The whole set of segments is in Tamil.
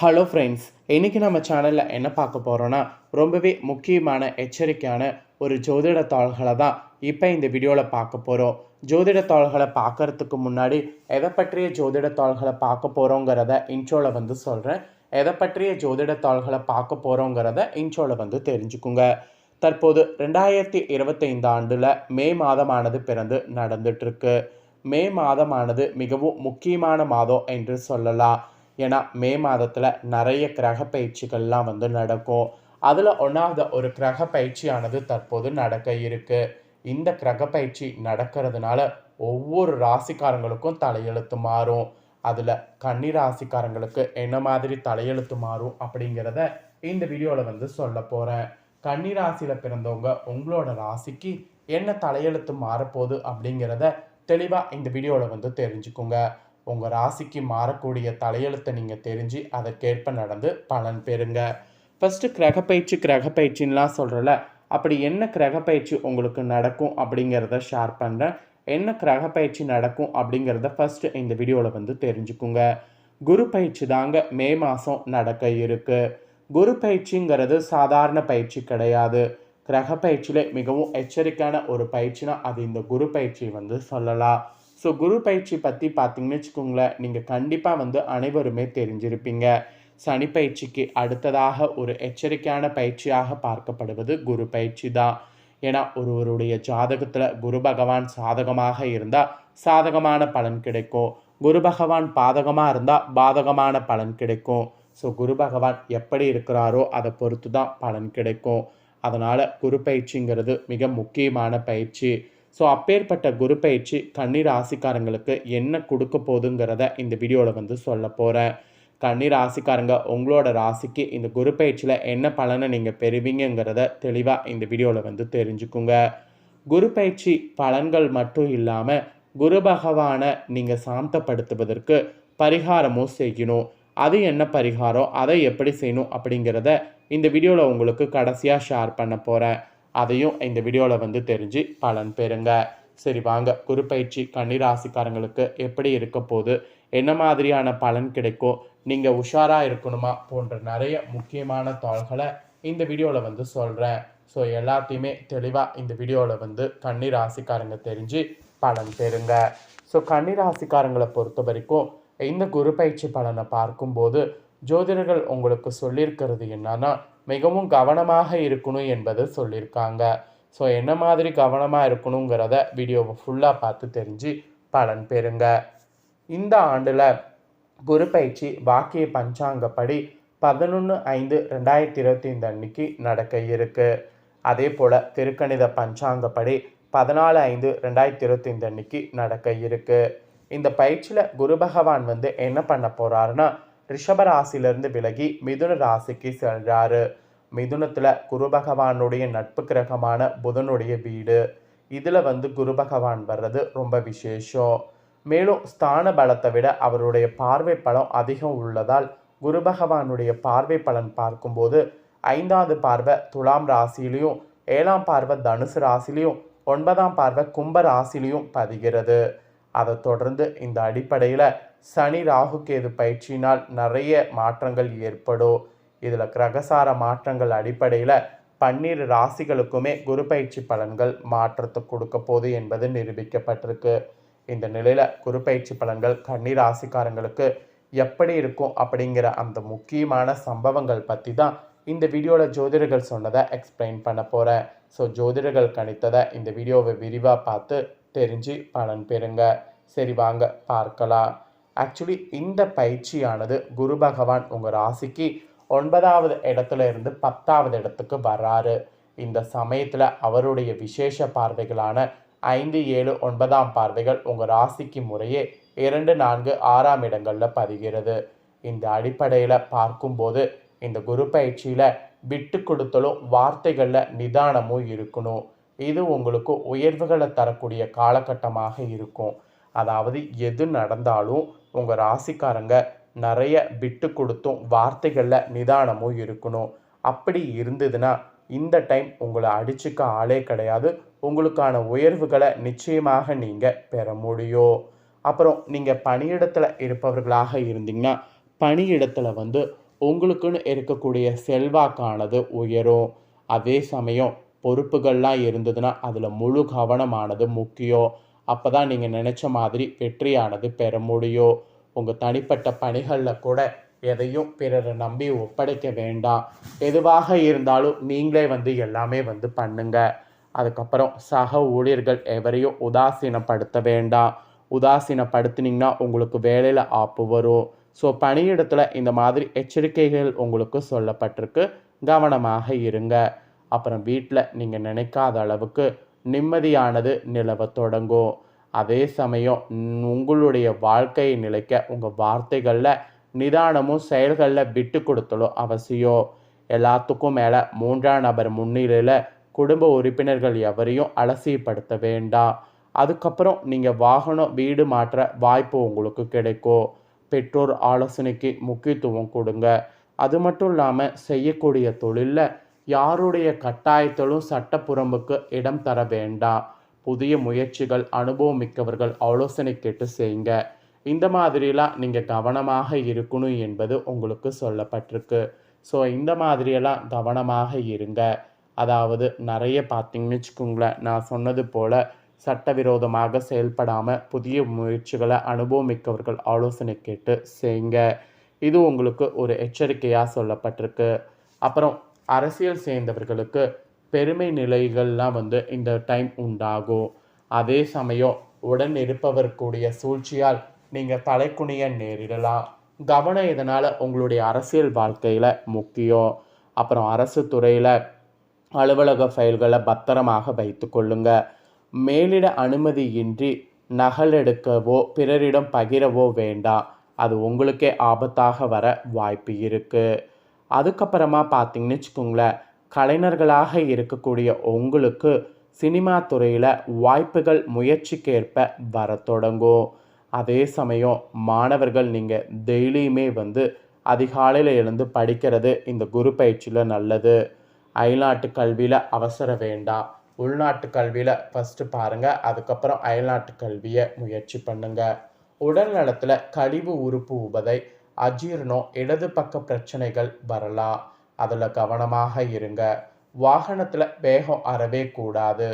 ஹலோ ஃப்ரெண்ட்ஸ் இன்றைக்கி நம்ம சேனலில் என்ன பார்க்க போகிறோன்னா ரொம்பவே முக்கியமான எச்சரிக்கையான ஒரு ஜோதிட தாள்களை தான் இப்போ இந்த வீடியோவில் பார்க்க போகிறோம் ஜோதிட தாள்களை பார்க்கறதுக்கு முன்னாடி எதை பற்றிய ஜோதிட தாள்களை பார்க்க போகிறோங்கிறத இன்ட்ரோவில் வந்து சொல்கிறேன் எதை பற்றிய ஜோதிட தாள்களை பார்க்க போகிறோங்கிறத இன்ட்ரோவில் வந்து தெரிஞ்சுக்குங்க. தற்போது ரெண்டாயிரத்தி இருபத்தைந்து ஆண்டில் மே மாதமானது பிறந்து நடந்துட்டுருக்கு மே மாதமானது மிகவும் முக்கியமான மாதம் என்று சொல்லலாம். ஏன்னா மே மாதத்தில் நிறைய கிரக பயிற்சிகள்லாம் வந்து நடக்கும். அதில் ஒன்றாவது ஒரு கிரக பயிற்சியானது தற்போது நடக்க இருக்குது இந்த கிரக பயிற்சி நடக்கிறதுனால ஒவ்வொரு ராசிக்காரங்களுக்கும் தலையெழுத்து மாறும். அதில் கன்னி ராசிக்காரங்களுக்கு என்ன மாதிரி தலையெழுத்து மாறும் அப்படிங்கிறத இந்த வீடியோவில் வந்து சொல்ல போகிறேன் கன்னி ராசியில் பிறந்தவங்க உங்களோட ராசிக்கு என்ன தலையெழுத்து மாறப்போகுது அப்படிங்கிறத தெளிவாக இந்த வீடியோவில் வந்து தெரிஞ்சுக்கோங்க. உங்கள் ராசிக்கு மாறக்கூடிய தலையெழுத்தை நீங்கள் தெரிஞ்சு அதற்கேற்ப நடந்து பலன் பெறுங்க. ஃபஸ்ட்டு கிரகப்பயிற்சி கிரகப்பயிற்சின்லாம் சொல்கிறல அப்படி என்ன கிரகப்பயிற்சி உங்களுக்கு நடக்கும் அப்படிங்கிறத ஷேர் பண்ணுறேன் என்ன கிரகப்பயிற்சி நடக்கும் அப்படிங்கிறத ஃபஸ்ட்டு இந்த வீடியோவில் வந்து தெரிஞ்சுக்குங்க. குரு பயிற்சி தாங்க மே மாதம் நடக்க இருக்குது குரு பயிற்சிங்கிறது சாதாரண பயிற்சி கிடையாது. கிரக பயிற்சியில் மிகவும் எச்சரிக்கையான ஒரு பயிற்சினா அது இந்த குரு பயிற்சி வந்து சொல்லலாம். ஸோ குரு பயிற்சி பற்றி பார்த்தீங்கன்னு வச்சுக்கோங்களேன் நீங்கள் கண்டிப்பாக வந்து அனைவருமே தெரிஞ்சிருப்பீங்க. சனி பயிற்சிக்கு அடுத்ததாக ஒரு எச்சரிக்கையான பயிற்சியாக பார்க்கப்படுவது குரு பயிற்சி தான். ஏன்னா ஒருவருடைய ஜாதகத்தில் குரு பகவான் சாதகமாக இருந்தால் சாதகமான பலன் கிடைக்கும். குரு பகவான் பாதகமாக இருந்தால் பாதகமான பலன் கிடைக்கும். ஸோ குரு பகவான் எப்படி இருக்கிறாரோ அதை பொறுத்து தான் பலன் கிடைக்கும். அதனால் குரு பயிற்சிங்கிறது மிக முக்கியமான பயிற்சி. ஸோ அப்பேற்பட்ட குரு பயிற்சி கன்னி ராசிக்காரங்களுக்கு என்ன கொடுக்க போகுதுங்கிறத இந்த வீடியோவில் வந்து சொல்ல போகிறேன் கன்னி ராசிக்காரங்க உங்களோட ராசிக்கு இந்த குரு பயிற்சியில் என்ன பலனை நீங்கள் பெறுவீங்கிறத தெளிவாக இந்த வீடியோவில் வந்து தெரிஞ்சுக்குங்க. குரு பயிற்சி பலன்கள் மட்டும் இல்லாமல் குரு பகவானை நீங்கள் சாந்தப்படுத்துவதற்கு பரிகாரமும் செய்யணும். அது என்ன பரிகாரம் அதை எப்படி செய்யணும் அப்படிங்கிறத இந்த வீடியோவில் உங்களுக்கு கடைசியாக ஷேர் பண்ண போகிறேன் அதையும் இந்த வீடியோவில் வந்து தெரிஞ்சு பலன் பெறுங்க. சரி வாங்க. குரு கன்னிராசிக்காரங்களுக்கு எப்படி இருக்க போது என்ன மாதிரியான பலன் கிடைக்கும்? நீங்கள் உஷாராக இருக்கணுமா? போன்ற நிறைய முக்கியமான தாள்களை இந்த வீடியோவில் வந்து சொல்கிறேன் ஸோ எல்லாத்தையுமே தெளிவாக இந்த வீடியோவில் வந்து கன்னிராசிக்காரங்க தெரிஞ்சு பலன் பெறுங்க. ஸோ கன்னிராசிக்காரங்களை பொறுத்த வரைக்கும் இந்த குரு பயிற்சி பலனை பார்க்கும்போது ஜோதிடர்கள் உங்களுக்கு சொல்லியிருக்கிறது என்னன்னா மிகவும் கவனமாக இருக்கணும் என்பது சொல்லியிருக்காங்க ஸோ என்ன மாதிரி கவனமாக இருக்கணுங்கிறத வீடியோவை ஃபுல்லாக பார்த்து தெரிஞ்சு பலன் பெறுங்க. இந்த ஆண்டில் குரு பயிற்சி வாக்கிய பஞ்சாங்கப்படி பதினொன்று ஐந்து ரெண்டாயிரத்தி இருபத்தி ஐந்து அன்னைக்கு நடக்க இருக்குது அதே போல் திருக்கணித பஞ்சாங்கப்படி பதினாலு ஐந்து ரெண்டாயிரத்தி இருபத்தி ஐந்து அன்னைக்கு நடக்க இருக்கு. இந்த பயிற்சியில் குரு பகவான் வந்து என்ன பண்ண போகிறாருன்னா ரிஷப ராசியிலிருந்து விலகி மிதுன ராசிக்கு செல்கிறாரு மிதுனத்தில் குரு பகவானுடைய நட்பு கிரகமான புதனுடைய வீடு. இதில் வந்து குரு பகவான் வர்றது ரொம்ப விசேஷம். மேலும் ஸ்தான பலத்தை விட அவருடைய பார்வை பலம் அதிகம் உள்ளதால் குரு பகவானுடைய பார்வை பலன் பார்க்கும்போது ஐந்தாவது பார்வை துலாம் ராசியிலையும் ஏழாம் பார்வை தனுசு ராசிலையும் ஒன்பதாம் பார்வை கும்ப ராசிலையும் பதிகிறது. அதை தொடர்ந்து இந்த அடிப்படையில் சனி ராகு கேது பயிற்சியினால் நிறைய மாற்றங்கள் ஏற்படும். இதில் கிரகசார மாற்றங்கள் அடிப்படையில் பன்னிரு ராசிகளுக்குமே குரு பயிற்சி பலன்கள் மாற்றத்தை கொடுக்க போது என்பது நிரூபிக்கப்பட்டிருக்கு. இந்த நிலையில் குரு பயிற்சி பலன்கள் கன்னி ராசிக்காரங்களுக்கு எப்படி இருக்கும் அப்படிங்கிற அந்த முக்கியமான சம்பவங்கள் பற்றி தான் இந்த வீடியோவில் ஜோதிடர்கள் சொன்னதை எக்ஸ்பிளைன் பண்ண போகிறேன் ஸோ ஜோதிடர்கள் கணித்ததை இந்த வீடியோவை விரிவாக பார்த்து தெரிஞ்சு பலன் பெறுங்க. சரி வாங்க பார்க்கலாம். ஆக்சுவலி இந்த பயிற்சியானது குரு பகவான் உங்கள் ராசிக்கு ஒன்பதாவது இடத்துல இருந்து பத்தாவது இடத்துக்கு வராரு. இந்த சமயத்தில் அவருடைய விசேஷ பார்வைகளான ஐந்து ஏழு ஒன்பதாம் பார்வைகள் உங்கள் ராசிக்கு முறையே இரண்டு நான்கு ஆறாம் இடங்களில் பதிகிறது. இந்த அடிப்படையில் பார்க்கும்போது இந்த குரு பயிற்சியில் விட்டு கொடுத்தலும் வார்த்தைகளில் நிதானமும் இருக்கணும். இது உங்களுக்கு உயர்வுகளை தரக்கூடிய காலகட்டமாக இருக்கும். அதாவது எது நடந்தாலும் உங்கள் ராசிக்காரங்க நிறைய விட்டு கொடுத்தும் வார்த்தைகளில் நிதானமும் இருக்கணும். அப்படி இருந்ததுன்னா இந்த டைம் உங்களை அடிச்சுக்க ஆளே கிடையாது. உங்களுக்கான உயர்வுகளை நிச்சயமாக நீங்கள் பெற முடியும். அப்புறம் நீங்கள் பணியிடத்தில் இருப்பவர்களாக இருந்தீங்கன்னா பணியிடத்தில் வந்து உங்களுக்குன்னு இருக்கக்கூடிய செல்வாக்கானது உயரும். அதே சமயம் பொறுப்புகள்லாம் இருந்ததுன்னா அதில் முழு கவனமானது முக்கியம். அப்போ தான் நீங்கள் நினச்ச மாதிரி வெற்றியானது பெற முடியும். உங்கள் தனிப்பட்ட பணிகளில் கூட எதையும் பிறரை நம்பி ஒப்படைக்க வேண்டாம் எதுவாக இருந்தாலும் நீங்களே வந்து எல்லாமே வந்து பண்ணுங்க. அதுக்கப்புறம் சக ஊழியர்கள் எவரையும் உதாசீனப்படுத்த வேண்டாம் உதாசீனப்படுத்தினீங்கன்னா உங்களுக்கு வேலையில் ஆப்பு வரும். ஸோ பணியிடத்தில் இந்த மாதிரி எச்சரிக்கைகள் உங்களுக்கு சொல்லப்பட்டிருக்கு. கவனமாக இருங்க. அப்புறம் வீட்டில் நீங்கள் நினைக்காத அளவுக்கு நிம்மதியானது நிலவ தொடங்கும். அதே சமயம் உங்களுடைய வாழ்க்கையை நிலைக்க உங்கள் வார்த்தைகளில் நிதானமும் செயல்களில் விட்டு கொடுத்தலும் அவசியம் எல்லாத்துக்கும் மேலே மூன்றாம் நபர் முன்னிலையில் குடும்ப உறுப்பினர்கள் எவரையும் அலசியப்படுத்த வேண்டாம். அதுக்கப்புறம் நீங்கள் வாகனம் வீடு மாற்ற வாய்ப்பு உங்களுக்கு கிடைக்கும் பெற்றோர் ஆலோசனைக்கு முக்கியத்துவம் கொடுங்க. அது மட்டும் இல்லாமல் செய்யக்கூடிய தொழிலில் யாருடைய கட்டாயத்திலும் சட்டப்புறம்புக்கு இடம் தர வேண்டாம். புதிய முயற்சிகள் அனுபவம் மிக்கவர்கள் ஆலோசனை கேட்டு செய்யுங்க. இந்த மாதிரிலாம் நீங்கள் கவனமாக இருக்கணும் என்பது உங்களுக்கு சொல்லப்பட்டிருக்கு. ஸோ இந்த மாதிரியெல்லாம் கவனமாக இருங்க. அதாவது நிறைய பார்த்தீங்கன்னு வச்சுக்கோங்களேன் நான் சொன்னது போல் சட்டவிரோதமாக செயல்படாமல் புதிய முயற்சிகளை அனுபவமிக்கவர்கள் ஆலோசனை கேட்டு செய்யுங்க. இது உங்களுக்கு ஒரு எச்சரிக்கையாக சொல்லப்பட்டிருக்கு. அப்புறம் அரசியல் சேர்ந்தவர்களுக்கு பெருமை நிலைகள்லாம் வந்து இந்த டைம் உண்டாகும். அதே சமயம் உடன் இருப்பவர்களுடைய சூழ்ச்சியால் நீங்கள் தலைக்குனிய நேரிடலாம். கவனம் இதனால் உங்களுடைய அரசியல் வாழ்க்கையில் முக்கியம். அப்புறம் அரசு துறையில் அலுவலக ஃபைல்களை பத்திரமாக வைத்து கொள்ளுங்க. மேலிட அனுமதியின்றி நகலெடுக்கவோ பிறரிடம் பகிரவோ வேண்டாம். அது உங்களுக்கே ஆபத்தாக வர வாய்ப்பு இருக்குது அதுக்கப்புறமா பார்த்தீங்கன்னு வச்சுக்கோங்களேன் கலைஞர்களாக இருக்கக்கூடிய உங்களுக்கு சினிமா துறையில் வாய்ப்புகள் முயற்சிக்கேற்ப வர தொடங்கும். அதே சமயம் மாணவர்கள் நீங்கள் டெய்லியுமே வந்து அதிகாலையில் எழுந்து படிக்கிறது இந்த குரு பயிற்சியில் நல்லது. அயல்நாட்டு கல்வியில் அவசர வேண்டாம். உள்நாட்டு கல்வியில் ஃபஸ்ட்டு பாருங்கள் அதுக்கப்புறம் அயல்நாட்டு கல்வியை முயற்சி பண்ணுங்கள் உடல் நலத்தில் கழிவு உறுப்பு உபதை அஜீரணம் இடது பக்க பிரச்சனைகள் வரலாம். அதில் கவனமாக இருங்க. வாகனத்தில் வேகம் அறவே கூடாது.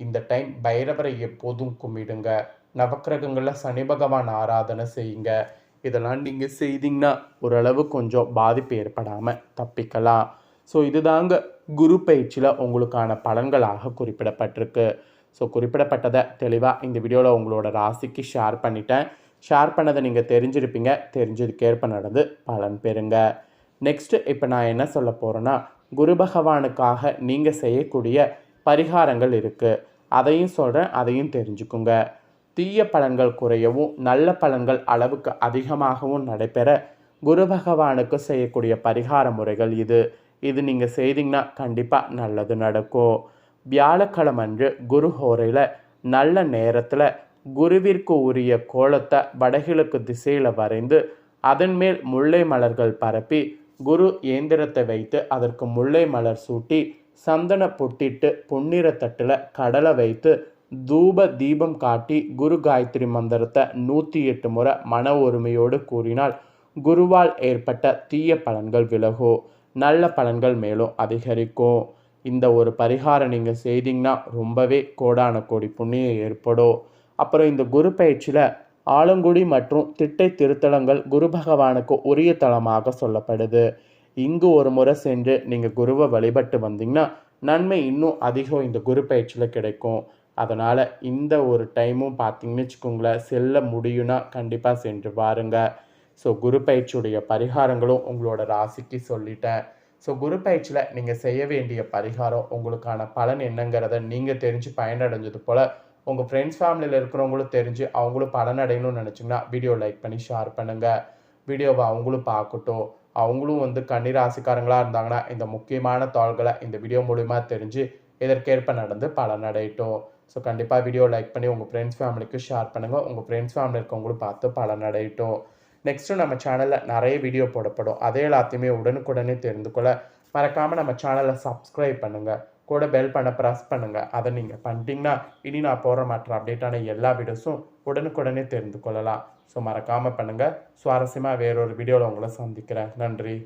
இந்த டைம் பைரவரை எப்போதும் கும்பிடுங்க. நவக்கிரகங்களில் சனி பகவான் ஆராதனை செய்யுங்க. இதெல்லாம் நீங்கள் செய்தீங்கன்னா ஓரளவு கொஞ்சம் பாதிப்பு ஏற்படாமல் தப்பிக்கலாம். ஸோ இதுதாங்க குரு பயிற்சியில் உங்களுக்கான பலன்களாக குறிப்பிடப்பட்டிருக்கு. ஸோ குறிப்பிடப்பட்டதை தெளிவாக இந்த வீடியோவில் உங்களோட ராசிக்கு ஷேர் பண்ணிட்டேன். ஷேர் பண்ணதை நீங்கள் தெரிஞ்சிருப்பீங்க. தெரிஞ்சதுக்கேற்ப நடந்து பலன் பெறுங்க. நெக்ஸ்ட்டு இப்போ நான் என்ன சொல்ல போகிறேன்னா குரு பகவானுக்காக நீங்கள் செய்யக்கூடிய பரிகாரங்கள் இருக்குது அதையும் சொல்கிறேன் அதையும் தெரிஞ்சுக்குங்க. தீய பலன்கள் குறையவும் நல்ல பலன்கள் அளவுக்கு அதிகமாகவும் நடைபெற குரு பகவானுக்கு செய்யக்கூடிய பரிகார முறைகள் இது. இது நீங்கள் செய்தீங்கன்னா கண்டிப்பாக நல்லது நடக்கும். வியாழக்கிழமன்று குரு ஹோரையில் நல்ல நேரத்தில் குருவிற்கு உரிய கோலத்தை வடகிழக்கு திசையில் வரைந்து அதன் மேல் முல்லை மலர்கள் பரப்பி குரு இயந்திரத்தை வைத்து அதற்கு முல்லை மலர் சூட்டி சந்தன பொட்டிட்டு பொன்னிற தட்டில் கடலை வைத்து தூப தீபம் காட்டி குரு காயத்ரி மந்திரத்தை நூற்றி எட்டு முறை மன ஒருமையோடு கூறினால் குருவால் ஏற்பட்ட தீய பலன்கள் விலகும் நல்ல பலன்கள் மேலும் அதிகரிக்கும். இந்த ஒரு பரிகாரம் நீங்கள் செய்தீங்கன்னா ரொம்பவே கோடான கோடி புண்ணியம் ஏற்படும். அப்புறம் இந்த குரு பயிற்சியில் ஆலங்குடி மற்றும் திட்டை திருத்தலங்கள் குரு பகவானுக்கு உரிய தலமாக சொல்லப்படுது. இங்கு ஒரு முறை சென்று நீங்கள் குருவை வழிபட்டு வந்தீங்கன்னா நன்மை இன்னும் அதிகம் இந்த குரு பயிற்சியில் கிடைக்கும். அதனால் இந்த ஒரு டைமும் பார்த்தீங்கன்னு வச்சுக்கோங்களேன் செல்ல முடியும்னா கண்டிப்பாக சென்று பாருங்கள் ஸோ குரு பயிற்சியுடைய பரிகாரங்களும் உங்களோட ராசிக்கு சொல்லிட்டேன். ஸோ குரு பயிற்சியில் நீங்கள் செய்ய வேண்டிய பரிகாரம் உங்களுக்கான பலன் என்னங்கிறத நீங்கள் தெரிஞ்சு பயனடைஞ்சது போல் உங்கள் ஃப்ரெண்ட்ஸ் ஃபேமிலியில் இருக்கிறவங்களும் தெரிஞ்சு அவங்களும் பலன் அடையணும்னு நினச்சிங்கன்னா வீடியோ லைக் பண்ணி ஷேர் பண்ணுங்கள் வீடியோவை அவங்களும் பார்க்கட்டும். அவங்களும் வந்து கன்னிராசிக்காரங்களாக இருந்தாங்கன்னா இந்த முக்கியமான தாள்களை இந்த வீடியோ மூலிமா தெரிஞ்சு இதற்கேற்ப நடந்து பலனடையட்டும் ஸோ கண்டிப்பாக வீடியோ லைக் பண்ணி உங்கள் ஃப்ரெண்ட்ஸ் ஃபேமிலிக்கு ஷேர் பண்ணுங்கள் உங்கள் ஃப்ரெண்ட்ஸ் ஃபேமிலி இருக்கவங்களும் பார்த்து பலனடையட்டும் நெக்ஸ்ட்டு நம்ம சேனலில் நிறைய வீடியோ போடப்படும். அதே எல்லாத்தையுமே உடனுக்குடனே தெரிந்து கொள்ள மறக்காமல் நம்ம சேனலை சப்ஸ்கிரைப் பண்ணுங்கள் கூட பெல் பண்ண ப்ரெஸ் பண்ணுங்கள் அதை நீங்கள் பண்ணிட்டீங்கன்னா இனி நான் போகிற மற்ற அப்டேட்டான எல்லா வீடியோஸும் உடனுக்குடனே தெரிந்து கொள்ளலாம். ஸோ மறக்காமல் பண்ணுங்கள் சுவாரஸ்யமாக வேறொரு வீடியோவில் உங்களை சந்திக்கிறேன். நன்றி.